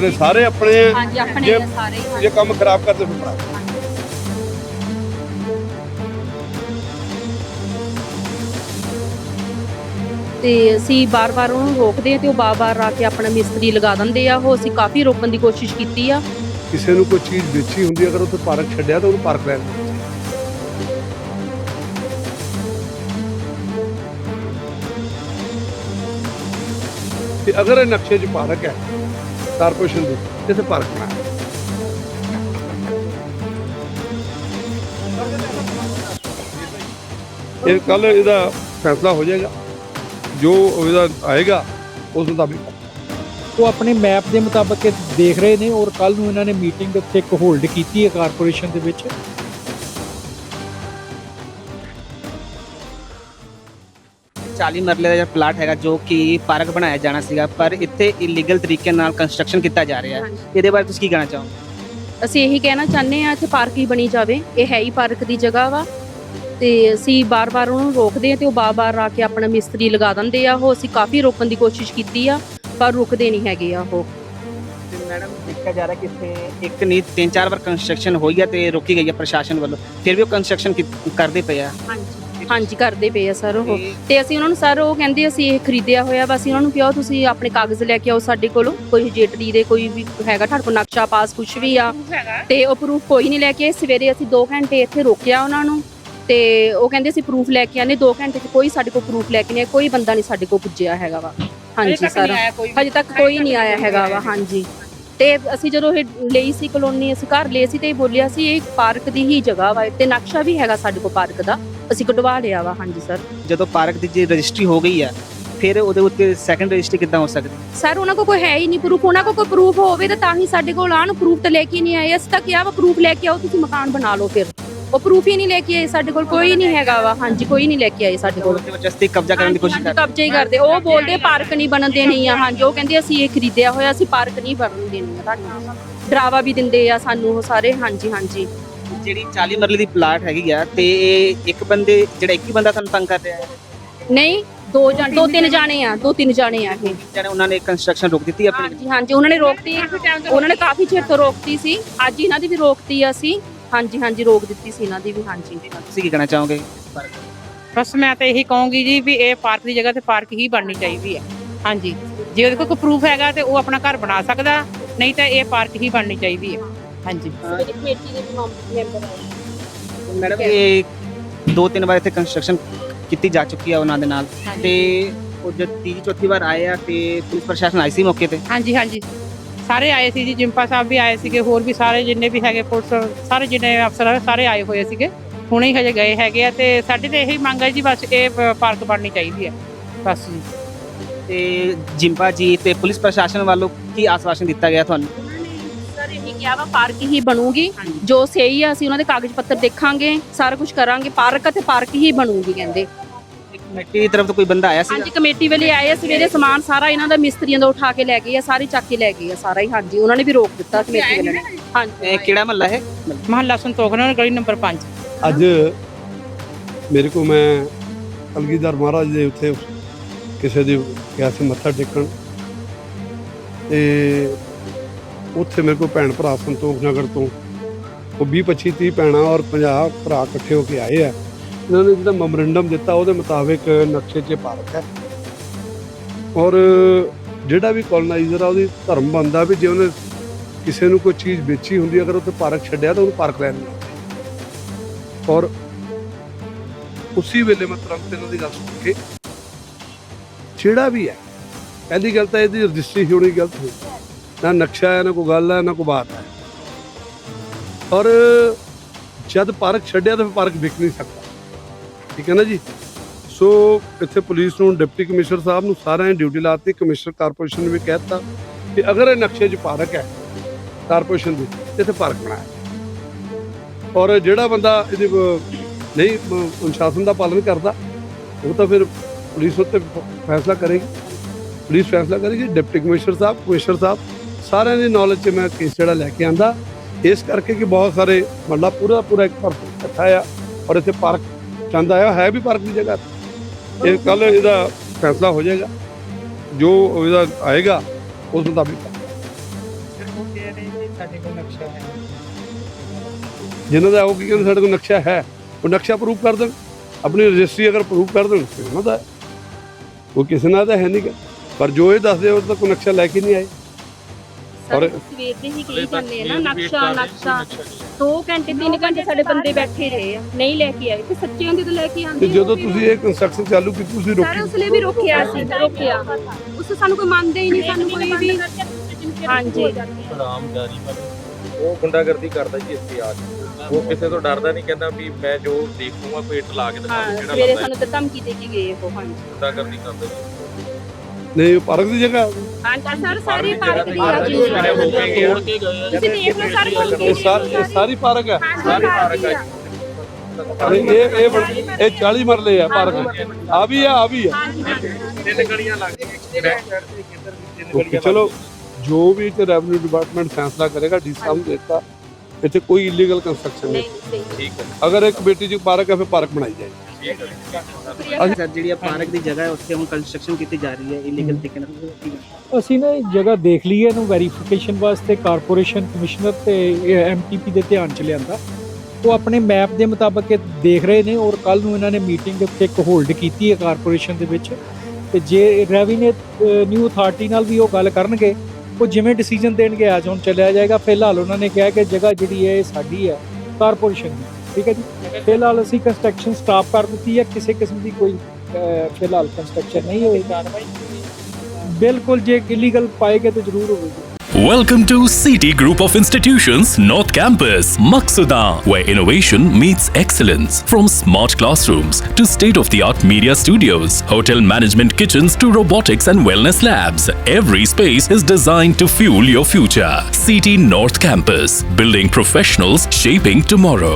ਨੇ ਸਾਰੇ ਆਪਣੇ ਆ ਹਾਂਜੀ ਆਪਣੇ ਜੇ- ਆ ਸਾਰੇ ਹੀ, ਹਾਂਜੀ। ਜੇ ਕੰਮ ਖਰਾਬ ਕਰਦੇ ਫਿਰ ਭਰਾ ਤੇ ਅਸੀਂ ਬਾਰ-ਬਾਰ ਉਹਨੂੰ ਰੋਕਦੇ ਆ ਤੇ ਉਹ ਬਾਰ-ਬਾਰ ਆ ਕੇ ਆਪਣਾ ਮਿਸਤਰੀ ਲਗਾ ਦਿੰਦੇ ਆ ਉਹ ਅਸੀਂ ਕਾਫੀ ਰੋਕਣ ਦੀ ਕੋਸ਼ਿਸ਼ ਕੀਤੀ ਆ ਕਿਸੇ ਨੂੰ ਕੋਈ ਚੀਜ਼ ਵੇਚੀ ਹੁੰਦੀ ਅਗਰ ਉੱਥੇ ਪਾਰਕ ਛੱਡਿਆ ਤਾਂ ਉਹਨੂੰ ਪਾਰਕ ਲੈਣ ਦਿਓ। ਤੇ ਅਗਰ ਇਹ ਨਕਸ਼ੇ 'ਚ ਪਾਰਕ ਹੈ ਕਾਰਪੋਰੇਸ਼ਨ ਦੀ ਤੇ ਇਹ ਕੱਲ ਇਹਦਾ ਫੈਸਲਾ ਹੋ ਜਾਏਗਾ। ਜੋ ਇਹਦਾ ਆਏਗਾ, ਉਸ ਮੁਤਾਬਿਕ। ਉਹ ਆਪਣੇ ਮੈਪ ਦੇ ਮੁਤਾਬਕ ਇਹ ਦੇਖ ਰਹੇ ਨੇ ਔਰ ਕੱਲ ਨੂੰ ਇਹਨਾਂ ਨੇ ਮੀਟਿੰਗ ਉੱਥੇ ਇੱਕ ਹੋਲਡ ਕੀਤੀ ਹੈ ਕਾਰਪੋਰੇਸ਼ਨ ਦੇ ਵਿੱਚ। ਚਾਲੀ ਮਰਲੇ ਦਾ ਪਲਾਟ ਹੈਗਾ ਜੋ ਕਿ ਪਾਰਕ ਬਣਾਇਆ ਜਾਣਾ ਸੀਗਾ ਪਰ ਇੱਥੇ ਇਲੀਗਲ ਤਰੀਕੇ ਨਾਲ ਕੰਸਟਰਕਸ਼ਨ ਕੀਤਾ ਜਾ ਰਿਹਾ ਹੈ। ਇਹਦੇ ਬਾਰੇ ਤੁਸੀਂ ਕੀ ਕਹਿਣਾ ਚਾਹੋਗੇ? ਅਸੀਂ ਇਹੀ ਕਹਿਣਾ ਚਾਹੁੰਦੇ ਆ ਇੱਥੇ ਪਾਰਕ ਹੀ ਬਣੀ ਜਾਵੇ। ਇਹ ਹੈ ਹੀ ਪਾਰਕ ਦੀ ਜਗ੍ਹਾ ਵਾ। ਤੇ ਅਸੀਂ ਬਾਰ-ਬਾਰ ਉਹਨੂੰ ਰੋਕਦੇ ਆ ਤੇ ਉਹ ਬਾਰ-ਬਾਰ ਆ ਕੇ ਆਪਣਾ ਮਿਸਤਰੀ ਲਗਾ ਦਿੰਦੇ ਆ। ਉਹ ਅਸੀਂ ਕਾਫੀ ਰੋਕਣ ਦੀ ਕੋਸ਼ਿਸ਼ ਕੀਤੀ ਆ ਪਰ ਰੁਕਦੇ ਨਹੀਂ ਹੈਗੇ ਆ ਉਹ। ਤੇ ਮੈਡਮ ਦੇਖਿਆ ਜਾ ਰਿਹਾ ਕਿ ਇੱਥੇ ਇੱਕ ਨਹੀਂ ਤਿੰਨ ਚਾਰ ਵਾਰ ਕੰਸਟਰਕਸ਼ਨ ਹੋਈ ਹੈ ਤੇ ਰੋਕੀ ਗਈ ਹੈ ਪ੍ਰਸ਼ਾਸਨ ਵੱਲੋਂ। ਫਿਰ ਵੀ ਉਹ ਕੰਸਟਰਕਸ਼ਨ ਕਰਦੇ ਪਏ ਆ। ਹਾਂਜੀ। ਹਾਂਜੀ ਕਰਦੇ ਪਏ ਆ ਸਰ ਉਹ। ਤੇ ਅਸੀਂ ਉਹਨਾਂ ਨੂੰ ਸਰ ਉਹ ਕਹਿੰਦੇ ਅਸੀਂ ਇਹ ਖਰੀਦਿਆ ਹੋਇਆ ਵਾ ਅਸੀਂ ਉਹਨਾਂ ਨੂੰ ਕਿਹਾ ਤੁਸੀਂ ਆਪਣੇ ਕਾਗਜ਼ ਲੈ ਕੇ ਆਓ ਸਾਡੇ ਕੋਲੋਂ ਕੋਈ ਜੇਟਰੀ ਦੇ ਕੋਈ ਵੀ ਹੈਗਾ ਤੁਹਾਡੇ ਕੋਲ ਨਕਸ਼ਾ ਪਾਸ ਕੁਝ ਵੀ ਆ। ਤੇ ਉਹ ਪ੍ਰੂਫ ਕੋਈ ਨਹੀਂ ਲੈ ਕੇ ਆਏ। ਸਵੇਰੇ ਅਸੀਂ 2 ਘੰਟੇ ਇੱਥੇ ਰੋਕਿਆ ਉਹਨਾਂ ਨੂੰ ਤੇ ਉਹ ਕਹਿੰਦੇ ਅਸੀਂ ਪ੍ਰੂਫ ਲੈ ਕੇ ਆਨੇ 2 ਘੰਟੇ 'ਚ ਕੋਈ ਸਾਡੇ ਕੋਲ ਪ੍ਰੂਫ ਲੈ ਕੇ ਨਹੀਂ ਆਇਆ ਕੋਈ ਬੰਦਾ ਨਹੀਂ ਸਾਡੇ ਕੋਲ ਪੁੱਜਿਆ ਹੈਗਾ ਵਾ। ਹਾਂਜੀ ਸਰ। ਹਜੇ ਤੱਕ ਕੋਈ ਨਹੀਂ ਆਇਆ ਹੈਗਾ ਵਾ ਹਾਂਜੀ। ਤੇ ਅਸੀਂ ਜਦੋਂ ਇਹ ਲਈ ਸੀ ਕਲੋਨੀ ਅਸੀਂ ਘਰ ਲਈ ਸੀ ਤੇ ਇਹ ਬੋਲਿਆ ਸੀ ਇਹ ਪਾਰਕ ਦੀ ਹੀ ਜਗ੍ਹਾ ਵਾ ਤੇ ਨਕਸ਼ਾ ਵੀ ਹੈਗਾ ਸਾਡੇ ਕੋਲ ਪਾਰਕ ਦਾ। ਅਸੀਂ ਕਢਵਾ ਲਿਆ ਵਾ ਹਾਂਜੀ ਸਰ। ਜਦੋਂ ਪਾਰਕ ਦੀ ਜੇ ਰਜਿਸਟਰੀ ਹੋ ਗਈ ਹੈ ਫਿਰ ਉਹਦੇ ਉੱਤੇ ਸੈਕੰਡ ਰਜਿਸਟਰੀ ਕਿੱਦਾਂ ਹੋ ਸਕਦੀ? ਸਰ ਉਹਨਾਂ ਕੋਲ ਕੋਈ ਹੈ ਹੀ ਨਹੀਂ ਪ੍ਰੂਫ ਉਹਨਾਂ ਕੋਲ ਕੋਈ ਪ੍ਰੂਫ ਹੋਵੇ ਤਾਂ ਤਾਂ ਹੀ ਸਾਡੇ ਕੋਲ ਆਣ ਪ੍ਰੂਫ ਤਾਂ ਲੈ ਕੇ ਨਹੀਂ ਆਏ। ਅਸੀਂ ਤਾਂ ਕਿਹਾ ਵਾ ਪ੍ਰੂਫ ਲੈ ਕੇ ਆਓ ਤੁਸੀਂ ਮਕਾਨ ਬਣਾ ਲਓ ਫਿਰ। ਉਹ ਪ੍ਰੂਫ ਹੀ ਨਹੀਂ ਲੈ ਕੇ ਆਏ ਸਾਡੇ ਕੋਲ ਕੋਈ ਨਹੀਂ ਹੈਗਾ ਵਾ। ਹਾਂਜੀ ਕੋਈ ਨਹੀਂ ਲੈ ਕੇ ਆਏ ਸਾਡੇ ਕੋਲ। ਜਸਤੀ ਕਬਜ਼ਾ ਕਰਨ ਦੀ ਕੋਸ਼ਿਸ਼ ਕਰ ਕਬਜ਼ੇ ਹੀ ਕਰਦੇ। ਉਹ ਬੋਲਦੇ ਪਾਰਕ ਨਹੀਂ ਬਣਨ ਦੇਣੀ ਆ। ਹਾਂਜੀ ਉਹ ਕਹਿੰਦੇ ਅਸੀਂ ਇਹ ਖਰੀਦਿਆ ਹੋਇਆ ਅਸੀਂ ਪਾਰਕ ਨਹੀਂ ਬਣਨ ਦੇਣੀ ਆ। ਤੁਹਾਨੂੰ ਡਰਾਵਾ ਵੀ ਦਿੰਦੇ ਆ ਸਾਨੂੰ ਉਹ ਸਾਰੇ। ਹਾਂਜੀ ਹਾਂਜੀ। ਜਿਹੜੀ 40 ਮਰਲੇ ਦੀ ਪਲਾਟ ਹੈਗੀ ਆ ਤੇ ਇਹ ਇੱਕ ਬੰਦੇ ਜਿਹੜਾ ਇੱਕ ਹੀ ਬੰਦਾ ਤੁਹਾਨੂੰ ਤੰਗ ਕਰ ਰਿਹਾ ਹੈ? ਨਹੀਂ ਦੋ ਜਣ ਦੋ ਤਿੰਨ ਜਾਣੇ ਆ ਦੋ ਤਿੰਨ ਜਾਣੇ ਆ ਇਹ। ਜਿਹੜੇ ਉਹਨਾਂ ਨੇ ਕੰਸਟਰਕਸ਼ਨ ਰੋਕ ਦਿੱਤੀ ਆਪਣੀ? ਹਾਂਜੀ ਹਾਂਜੀ ਉਹਨਾਂ ਨੇ ਰੋਕਤੀ ਉਹਨਾਂ ਨੇ ਕਾਫੀ ਚਿਰ ਤੋਂ ਰੋਕਤੀ ਸੀ ਅੱਜ ਇਹਨਾਂ ਦੀ ਵੀ ਰੋਕਤੀ ਆ ਅਸੀਂ। ਹਾਂਜੀ ਹਾਂਜੀ ਰੋਕ ਦਿੱਤੀ ਸੀ ਇਹਨਾਂ ਦੀ ਵੀ ਹਾਂਜੀ। ਤੁਸੀਂ ਕੀ ਕਹਿਣਾ ਚਾਹੋਗੇ? ਬਸ ਮੈਂ ਤਾਂ ਇਹੀ ਕਹੂੰਗੀ ਜੀ ਵੀ ਇਹ ਪਾਰਕ ਦੀ ਜਗ੍ਹਾ ਤੇ ਪਾਰਕ ਹੀ ਬਣਨੀ ਚਾਹੀਦੀ ਹੈ। ਹਾਂਜੀ ਜੇ ਉਹਦੇ ਕੋਲ ਕੋਈ ਪ੍ਰੂਫ ਹੈਗਾ ਤੇ ਉਹ ਆਪਣਾ ਘਰ ਬਣਾ ਸਕਦਾ ਨਹੀਂ ਤਾਂ ਇਹ ਪਾਰਕ ਹੀ ਬਣਨੀ ਚਾਹੀਦੀ ਹੈ। ਹਾਂਜੀ। ਮੇਰੀ ਕਮੇਟੀ ਦੇ ਵੀ ਮੈਂਬਰ ਮੈਡਮ ਇਹ ਦੋ ਤਿੰਨ ਵਾਰ ਇੱਥੇ ਕੰਸਟਰਕਸ਼ਨ ਕੀਤੀ ਜਾ ਚੁੱਕੀ ਆ ਉਹਨਾਂ ਦੇ ਨਾਲ। ਤੇ ਉਹ ਜਦ ਤੀਜੀ ਚੌਥੀ ਵਾਰ ਆਏ ਆ ਤੇ ਪੁਲਿਸ ਪ੍ਰਸ਼ਾਸਨ ਆਈ ਸੀ ਮੌਕੇ ਤੇ? ਹਾਂਜੀ ਹਾਂਜੀ। ਸਾਰੇ ਆਏ ਸੀ ਜੀ ਜਿੰਪਾ ਸਾਹਿਬ ਵੀ ਆਏ ਸੀਗੇ ਹੋਰ ਵੀ ਸਾਰੇ ਜਿੰਨੇ ਵੀ ਹੈਗੇ ਪੁਲਿਸ ਸਾਰੇ ਜਿੰਨੇ ਅਫਸਰ ਆ ਸਾਰੇ ਆਏ ਹੋਏ ਸੀਗੇ। ਹੁਣੇ ਹੀ ਹਜੇ ਗਏ ਹੈਗੇ ਆ ਤੇ ਸਾਡੀ ਤਾਂ ਇਹੀ ਮੰਗ ਹੈ ਜੀ ਬਸ ਇਹ ਪਾਰਕ ਬਣਨੀ ਚਾਹੀਦੀ ਹੈ। ਬਸ ਜੀ। ਤੇ ਜਿੰਪਾ ਜੀ ਤੇ ਪੁਲਿਸ ਪ੍ਰਸ਼ਾਸਨ ਵੱਲੋਂ ਕੀ ਆਸਵਾਸ਼ਨ ਦਿੱਤਾ ਗਿਆ ਤੁਹਾਨੂੰ? ਸਰ ਇਹ ਕਿਹਾ ਵਾ ਪਾਰਕ ਹੀ ਬਣੂਗੀ। ਜੋ ਸਹੀ ਆ ਅਸੀਂ ਉਹਨਾਂ ਦੇ ਕਾਗਜ਼ ਪੱਤਰ ਦੇਖਾਂਗੇ ਸਾਰਾ ਕੁਝ ਕਰਾਂਗੇ। ਪਾਰਕ ਅਤੇ ਪਾਰਕ ਹੀ ਬਣੂਗੀ ਕਹਿੰਦੇ। ਕਮੇਟੀ ਦੀ ਤਰਫ ਤੋਂ ਕੋਈ ਬੰਦਾ ਆਇਆ ਸੀ ਹਾਂਜੀ ਕਮੇਟੀ ਵਾਲੇ ਆਏ ਆ ਸਵੇਰੇ ਸਮਾਨ ਸਾਰਾ ਇਹਨਾਂ ਦਾ ਮਿਸਤਰੀਆਂ ਦਾ ਉਠਾ ਕੇ ਲੈ ਗਏ ਆ ਸਾਰੇ ਚੱਕ ਕੇ ਲੈ ਗਏ ਆ ਸਾਰਾ ਹੀ। ਹਾਂਜੀ ਉਹਨਾਂ ਨੇ ਵੀ ਰੋਕ ਦਿੱਤਾ ਕਮੇਟੀ ਵਾਲਿਆਂ ਨੇ ਹਾਂਜੀ। ਇਹ ਕਿਹੜਾ ਮਹੱਲਾ ਹੈ ਮਹੱਲਾ ਸੰਤੋਖ ਨਗਰ ਗਲੀ ਨੰਬਰ 5 ਅੱਜ ਮੇਰੇ ਕੋ ਮੈਂ ਕਲਗੀਧਰ ਮਹਾਰਾਜ ਦੇ ਉੱਥੇ ਕਿਸੇ ਦੇ ਗਿਆ ਸੀ ਮੱਥਾ ਟੇਕਣ। ਤੇ ਉੱਥੇ ਮੇਰੇ ਕੋਲ ਭੈਣ ਭਰਾ ਸੰਤੋਖ ਨਗਰ ਤੋਂ। ਉਹ 20 25 30 ਭੈਣਾਂ ਔਰ 50 ਭਰਾ ਇਕੱਠੇ ਹੋ ਕੇ ਆਏ ਆ। ਇਹਨਾਂ ਨੇ ਜਿਹੜਾ ਮੈਮੋਰੈਂਡਮ ਦਿੱਤਾ, ਉਹਦੇ ਮੁਤਾਬਿਕ ਨਕਸ਼ੇ 'ਚ ਪਾਰਕ ਹੈ। ਔਰ ਜਿਹੜਾ ਵੀ ਕਲੋਨਾਈਜ਼ਰ ਆ, ਉਹਦੀ ਧਰਮ ਬੰਦਾ ਵੀ ਜੇ ਉਹਨੇ ਕਿਸੇ ਨੂੰ ਕੋਈ ਚੀਜ਼ ਵੇਚੀ ਹੁੰਦੀ, ਅਗਰ ਉੱਥੇ ਪਾਰਕ ਛੱਡਿਆ ਤਾਂ ਉਹਨੂੰ ਪਾਰਕ ਲੈਣ ਦਿਓ। ਔਰ ਉਸੇ ਵੇਲੇ ਮੈਂ ਤੁਰੰਤ ਇਹਨਾਂ ਦੀ ਗੱਲ ਸੁਣ ਕੇ, ਜਿਹੜਾ ਵੀ ਹੈ, ਪਹਿਲੀ ਗੱਲ ਤਾਂ ਇਹਦੀ ਰਜਿਸਟਰੀ ਹੋਣੀ ਗਲਤ ਹੋਈ ਨਾ ਨਕਸ਼ਾ ਹੈ, ਨਾ ਕੋਈ ਗੱਲ ਹੈ, ਨਾ ਕੋਈ ਬਾਤ ਹੈ। ਔਰ ਜਦ ਪਾਰਕ ਛੱਡਿਆ ਤਾਂ ਫਿਰ ਪਾਰਕ ਵਿਕ ਨਹੀਂ ਸਕਦਾ। ਠੀਕ ਹੈ ਨਾ ਜੀ? ਸੋ ਇੱਥੇ ਪੁਲਿਸ ਨੂੰ, ਡਿਪਟੀ ਕਮਿਸ਼ਨਰ ਸਾਹਿਬ ਨੂੰ ਸਾਰਿਆਂ ਨੇ ਡਿਊਟੀ ਲਾਤੀ, ਕਮਿਸ਼ਨਰ ਕਾਰਪੋਰੇਸ਼ਨ ਨੇ ਵੀ ਕਹਿ ਦਿੱਤਾ ਕਿ ਅਗਰ ਇਹ ਨਕਸ਼ੇ 'ਚ ਪਾਰਕ ਹੈ, ਕਾਰਪੋਰੇਸ਼ਨ ਦੀ ਇੱਥੇ ਪਾਰਕ ਬਣਾਇਆ। ਔਰ ਜਿਹੜਾ ਬੰਦਾ ਇਹਦੇ, ਨਹੀਂ, ਅਨੁਸ਼ਾਸਨ ਦਾ ਪਾਲਣ ਕਰਦਾ, ਉਹ ਤਾਂ ਫਿਰ ਪੁਲਿਸ ਉੱਤੇ ਫੈਸਲਾ ਕਰੇਗੀ। ਪੁਲਿਸ ਫੈਸਲਾ ਕਰੇਗੀ, ਡਿਪਟੀ ਕਮਿਸ਼ਨਰ ਸਾਹਿਬ ਕਮਿਸ਼ਨਰ ਸਾਹਿਬ ਸਾਰਿਆਂ ਦੀ ਨੌਲੇਜ 'ਚ ਮੈਂ ਕੇਸ ਜਿਹੜਾ ਲੈ ਕੇ ਆਂਦਾ। ਇਸ ਕਰਕੇ ਕਿ ਬਹੁਤ ਸਾਰੇ ਮੱਲਾ ਪੂਰਾ ਪੂਰਾ ਇੱਕ ਪਰ ਇਕੱਠਾ ਆ ਔਰ ਇੱਥੇ ਪਾਰਕ ਚੰਦ ਆਇਆ, ਹੈ ਵੀ ਪਾਰਕ ਦੀ ਜਗ੍ਹਾ ਇਹ ਕੱਲ ਇਹਦਾ ਫੈਸਲਾ ਹੋ ਜਾਏਗਾ। ਜੋ ਇਹਦਾ ਆਏਗਾ, ਉਸ ਮੁਤਾਬਿਕ। ਰਹੇ ਜਿਨ੍ਹਾਂ ਦਾ ਉਹ ਕੀ ਕਹਿੰਦੇ, ਸਾਡੇ ਕੋਲ ਨਕਸ਼ਾ ਹੈ, ਉਹ ਨਕਸ਼ਾ ਪ੍ਰੂਫ ਕਰ ਦੇਣ। ਆਪਣੀ ਰਜਿਸਟਰੀ ਅਗਰ ਪ੍ਰੂਫ ਕਰ ਦੇਣ ਤੇ ਉਹਨਾਂ ਦਾ ਉਹ ਕਿਸੇ ਨਾਲ ਤਾਂ ਹੈ ਨਹੀਂ ਗਾ। ਪਰ ਜੋ ਇਹ ਦੱਸਦੇ ਉਹ ਤਾਂ ਕੋਈ ਨਕਸ਼ਾ ਲੈ ਕੇ ਨਹੀਂ ਆਏ। ਸਰ ਸਵੇਰ ਦੇ ਹੀ ਕਹੀ ਜਾਂਦੇ ਆ ਨਾ ਨਕਸ਼ਾ ਨਕਸ਼ਾ। 2 ਘੰਟੇ 3 ਘੰਟੇ ਸਾਡੇ ਬੰਦੇ ਬੈਠੇ ਰਹੇ ਆ। ਨਹੀਂ ਲੈ ਕੇ ਆਏ ਤੇ ਸੱਚੇ ਹੁੰਦੇ ਤਾਂ ਲੈ ਕੇ ਤੇ ਆਉਂਦੇ ਜਦੋਂ ਤੁਸੀਂ ਇਹ ਕੰਸਟਰਕਸ਼ਨ ਚਾਲੂ ਕੀਤੀ ਤੁਸੀਂ ਸਰ ਰੋਕੀ ਉਸ ਲਈ ਵੀ ਰੋਕਿਆ ਸੀ ਰੋਕਿਆ। ਉਸ ਸਾਨੂੰ ਕੋਈ ਮੰਨਦੇ ਹੀ ਨਹੀਂ ਸਾਨੂੰ ਕੋਈ ਵੀ ਹਾਂਜੀ। ਆਰਾਮਦਾਰੀ ਉਹ ਗੁੰਡਾਗਰਦੀ ਕਰਦਾ ਜੀ ਇੱਥੇ ਆ ਕੇ। ਉਹ ਕਿਸੇ ਤੋਂ ਡਰਦਾ ਨਹੀਂ ਕਹਿੰਦਾ ਵੀ ਮੈਂ ਜੋ ਦੇਖੂਗਾ ਪੇਟ ਲਾ ਕੇ ਦਿਖਾਊਂ ਹਾਂ ਜਿਹੜਾ ਸਵੇਰੇ ਬੰਦਾ ਸਾਨੂੰ ਤਾਂ ਧਮਕੀ ਦੇ ਕੇ ਗਏ ਉਹ ਹਾਂਜੀ। ਗੁੰਡਾਗਰਦੀ ਕਰਦਾ ਜੀ। ਨਹੀਂ ਉਹ ਪਾਰਕ ਦੀ ਜਗ੍ਹਾ ਹਾਂਜੀ ਸਰ ਸਾਰੀ ਪਾਰਕ ਦੀ ਆ ਜੀ ਸਵੇਰੇ ਹੋ ਕੇ ਗਿਆ ਤੁਸੀਂ ਦੇਖ ਲਓ ਸਰ ਕੋਲ ਇਹ ਸਾਰੀ ਇਹ ਸਾਰੀ ਪਾਰਕ ਹੈ ਸਾਰੀ ਪਾਰਕ ਆ ਇਹ ਇਹ ਇਹ ਬਣ- ਇਹ 40 ਮਰਲੇ ਆ ਪਾਰਕ ਆ ਵੀ ਆ ਆ ਵੀ ਆ ਤਿੰਨ ਸ਼ੁਕਰੀਆ ਸਰ ਜਿਹੜੀ ਆ ਪਾਰਕ ਦੀ ਜਗ੍ਹਾ ਹੈ ਉੱਥੇ ਹੁਣ ਕੰਸਟਰਕਸ਼ਨ ਕੀਤੀ ਜਾ ਰਹੀ ਹੈ ਇਲੀਗਲ ਤਰੀਕੇ ਨਾਲ। ਅਸੀਂ ਨਾ ਇਹ ਜਗ੍ਹਾ ਦੇਖ ਲਈ ਹੈ ਇਹਨੂੰ ਵੈਰੀਫਿਕੇਸ਼ਨ ਵਾਸਤੇ ਕਾਰਪੋਰੇਸ਼ਨ ਕਮਿਸ਼ਨਰ ਤੇ ਐਮਟੀਪੀ ਦੇ ਧਿਆਨ ਚ ਲਿਆਂਦਾ। ਉਹ ਆਪਣੇ ਮੈਪ ਦੇ ਮੁਤਾਬਕ ਇਹ ਦੇਖ ਰਹੇ ਨੇ ਔਰ ਕੱਲ ਨੂੰ ਇਹਨਾਂ ਨੇ ਮੀਟਿੰਗ ਉੱਤੇ ਇੱਕ ਹੋਲਡ ਕੀਤੀ ਹੈ ਕਾਰਪੋਰੇਸ਼ਨ ਦੇ ਵਿੱਚ। ਤੇ ਜੇ ਰੈਵਨਿਊ ਨਿਊ ਅਥਾਰਟੀ ਨਾਲ ਵੀ ਉਹ ਗੱਲ ਕਰਨਗੇ ਉਹ ਜਿਵੇਂ ਡਿਸੀਜਨ ਦੇਣਗੇ ਅੱਜ ਹੁਣ ਚੱਲਿਆ ਜਾਏਗਾ। ਫਿਲਹਾਲ ਉਹਨਾਂ ਨੇ ਕਿਹਾ ਕਿ ਜਗ੍ਹਾ ਜਿਹੜੀ ਹੈ ਇਹ ਸਾਡੀ ਹੈ ਕਾਰਪੋਰੇਸ਼ਨ ਦੀ। ਠੀਕ ਹੈ ਜੀ ਫਿਲਹਾਲ ਅਸੀਂ ਕੰਸਟਰਕਸ਼ਨ ਸਟਾਪ ਕਰ ਦਿੱਤੀ ਹੈ ਕਿਸੇ ਕਿਸਮ ਦੀ ਕੋਈ ਅਹ, ਫਿਲਹਾਲ ਕੰਸਟਰਕਸ਼ਨ ਨਹੀਂ ਹੋਏਗੀ ਬਿਲਕੁਲ ਜੇ ਇਲੀਗਲ ਪਾਏਗੇ ਤਾਂ ਜ਼ਰੂਰ ਹੋਵੇਗੀ Welcome to CT Group of Institutions, North Campus, Maksuda, where innovation meets excellence. From smart classrooms to state of the art media studios, hotel management kitchens to robotics and wellness labs, every space is designed to fuel your future. CT North Campus, building professionals, shaping tomorrow.